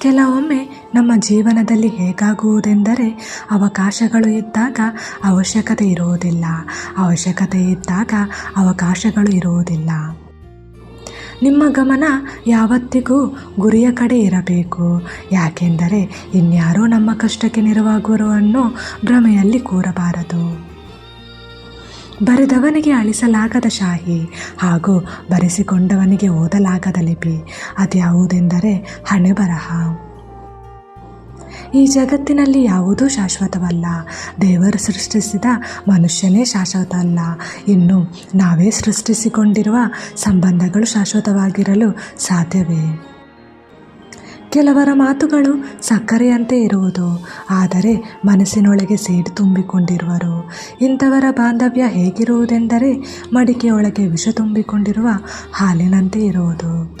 ಕೆಲವೊಮ್ಮೆ ನಮ್ಮ ಜೀವನದಲ್ಲಿ ಹೇಗಾಗುವುದೆಂದರೆ ಅವಕಾಶಗಳು ಇದ್ದಾಗ ಅವಶ್ಯಕತೆ ಇರುವುದಿಲ್ಲ. ಅವಶ್ಯಕತೆ ಇದ್ದಾಗ ಅವಕಾಶಗಳು ಇರುವುದಿಲ್ಲ. ನಿಮ್ಮ ಗಮನ ಯಾವತ್ತಿಗೂ ಗುರಿಯ ಕಡೆ ಇರಬೇಕು. ಯಾಕೆಂದರೆ ಇನ್ಯಾರೋ ನಮ್ಮ ಕಷ್ಟಕ್ಕೆ ನೆರವಾಗುವರು ಅನ್ನೋ ಭ್ರಮೆಯಲ್ಲಿ ಕೂರಬಾರದು. ಬರೆದವನಿಗೆ ಅಳಿಸಲಾಗದ ಶಾಹಿ ಹಾಗೂ ಬರೆಸಿಕೊಂಡವನಿಗೆ ಓದಲಾಗದ ಲಿಪಿ, ಅದ್ಯಾವುದೆಂದರೆ ಹಣೆ ಬರಹ. ಈ ಜಗತ್ತಿನಲ್ಲಿ ಯಾವುದೂ ಶಾಶ್ವತವಲ್ಲ. ದೇವರು ಸೃಷ್ಟಿಸಿದ ಮನುಷ್ಯನೇ ಶಾಶ್ವತ ಅಲ್ಲ ಇನ್ನು ನಾವೇ ಸೃಷ್ಟಿಸಿಕೊಂಡಿರುವ ಸಂಬಂಧಗಳು ಶಾಶ್ವತವಾಗಿರಲು ಸಾಧ್ಯವೇ? ಕೆಲವರ ಮಾತುಗಳು ಸಕ್ಕರೆಯಂತೆ ಇರುವುದು. ಆದರೆ ಮನಸ್ಸಿನೊಳಗೆ ಸೇಡು ತುಂಬಿಕೊಂಡಿರುವರು. ಇಂಥವರ ಬಾಂಧವ್ಯ ಹೇಗಿರುವುದೆಂದರೆ ಮಡಿಕೆಯೊಳಗೆ ವಿಷ ತುಂಬಿಕೊಂಡಿರುವ ಹಾಲಿನಂತೆ ಇರುವುದು.